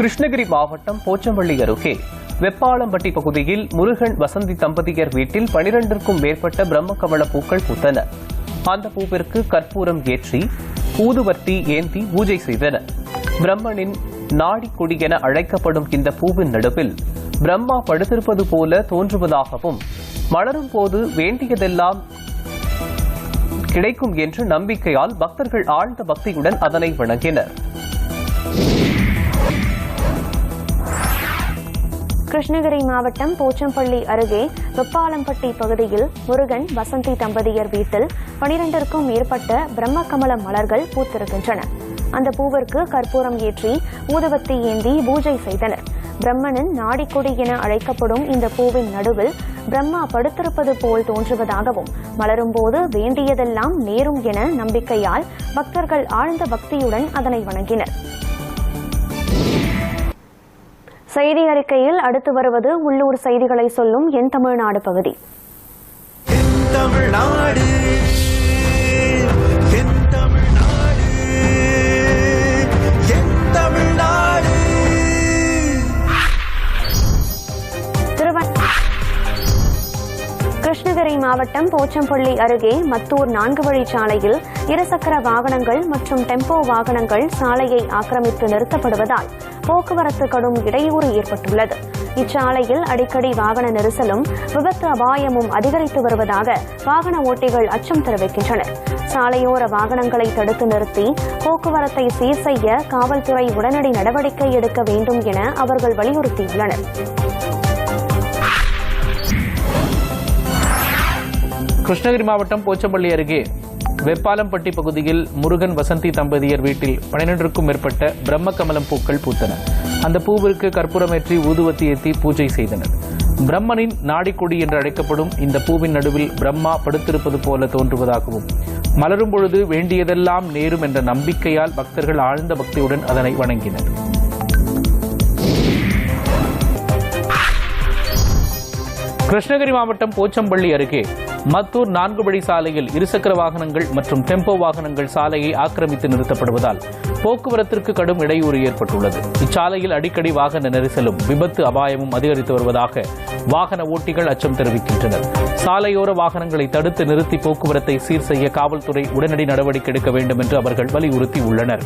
கிருஷ்ணகிரி மாவட்டம் போச்சம்பள்ளி அருகே வெப்பாளம்பட்டி பகுதியில் முருகன் வசந்தி தம்பதியர் வீட்டில் பனிரெண்டிற்கும் மேற்பட்ட பிரம்மகமல பூக்கள் பூத்தன. அந்த பூவிற்கு கற்பூரம் ஏற்றி ஊதுவர்த்தி ஏந்தி பூஜை செய்தன. பிரம்மனின் நாடிக்கொடி என அழைக்கப்படும் இந்த பூவின் நடுவில் பிரம்மா படுத்திருப்பது போல தோன்றுவதாகவும் மலரும் போது வேண்டியதெல்லாம் கிடைக்கும் என்று நம்பிக்கையால் பக்தர்கள் ஆழ்ந்த பக்தியுடன் அதனை வணங்கினர். கிருஷ்ணகிரி மாவட்டம் போச்சம்பள்ளி அருகே வெப்பாலம்பட்டி பகுதியில் முருகன் வசந்தி தம்பதியர் வீட்டில் பனிரெண்டிற்கும் மேற்பட்ட பிரம்மகமல மலர்கள் பூத்திருக்கின்றன. அந்த பூவிற்கு கற்பூரம் ஏற்றி ஊதுவத்தி ஏந்தி பூஜை செய்தனர். பிரம்மனின் நாடிக்கொடி என அழைக்கப்படும் இந்த பூவின் நடுவில் பிரம்மா படுத்திருப்பது போல் தோன்றுவதாகவும் மலரும்போது வேண்டியதெல்லாம் நேரும் என நம்பிக்கையால் பக்தர்கள் ஆழ்ந்த பக்தியுடன் அதனை வணங்கினர். செய்தி அறிக்கையில் அடுத்து வருவது உள்ளூர் செய்திகளை சொல்லும் என் தமிழ்நாடு பகுதி. கிருஷ்ணகிரி மாவட்டம் போச்சம்பள்ளி அருகே மத்தூர் நான்கு வழிச்சாலையில் இருசக்கர வாகனங்கள் மற்றும் டெம்போ வாகனங்கள் சாலையை ஆக்கிரமித்து நிறுத்தப்படுவதால் போக்குவரத்து கடும் இடையூறு ஏற்பட்டுள்ளது. இச்சாலையில் அடிக்கடி வாகன நெரிசலும் விபத்து அபாயமும் அதிகரித்து வருவதாக வாகன ஓட்டிகள் அச்சம் தெரிவிக்கின்றனர். சாலையோர வாகனங்களை தடுத்து நிறுத்தி போக்குவரத்தை சீர் செய்ய காவல்துறை உடனடி நடவடிக்கை எடுக்க வேண்டும் என அவர்கள் வலியுறுத்தியுள்ளனர். கிருஷ்ணகிரி மாவட்டம் போச்சம்பள்ளி அருகே வெப்பாலம்பட்டி பகுதியில் முருகன் வசந்தி தம்பதியர் வீட்டில் பன்னிரண்டிற்கும் மேற்பட்ட பிரம்ம கமலம் பூக்கள் பூத்தன. அந்த பூவிற்கு கற்பூரமேற்றி ஊதுவத்தி ஏற்றி பூஜை செய்தனர். பிரம்மனின் நாடிக்கொடி என்று அழைக்கப்படும் இந்த பூவின் நடுவில் பிரம்மா படுத்திருப்பது போல தோன்றுவதாகவும் மலரும் பொழுது வேண்டியதெல்லாம் நேரும் என்ற நம்பிக்கையால் பக்தர்கள் ஆழ்ந்த பக்தியுடன் அதனை வணங்கினர். கிருஷ்ணகிரி மாவட்டம் போச்சம்பள்ளி அருகே மத்தூர் நான்கு வழி சாலையில் இருசக்கர வாகனங்கள் மற்றும் டெம்போ வாகனங்கள் சாலையை ஆக்கிரமித்து நிறுத்தப்படுவதால் போக்குவரத்திற்கு கடும் இடையூறு ஏற்பட்டுள்ளது. இச்சாலையில் அடிக்கடி வாகன நெரிசலும் விபத்து அபாயமும் அதிகரித்து வருவதாக வாகன ஓட்டிகள் அச்சம் தெரிவிக்கின்றனர். சாலையோர வாகனங்களை தடுத்து நிறுத்தி போக்குவரத்தை சீர் செய்ய காவல்துறை உடனடி நடவடிக்கை எடுக்க வேண்டும் என்று அவர்கள் வலியுறுத்தி உள்ளனர்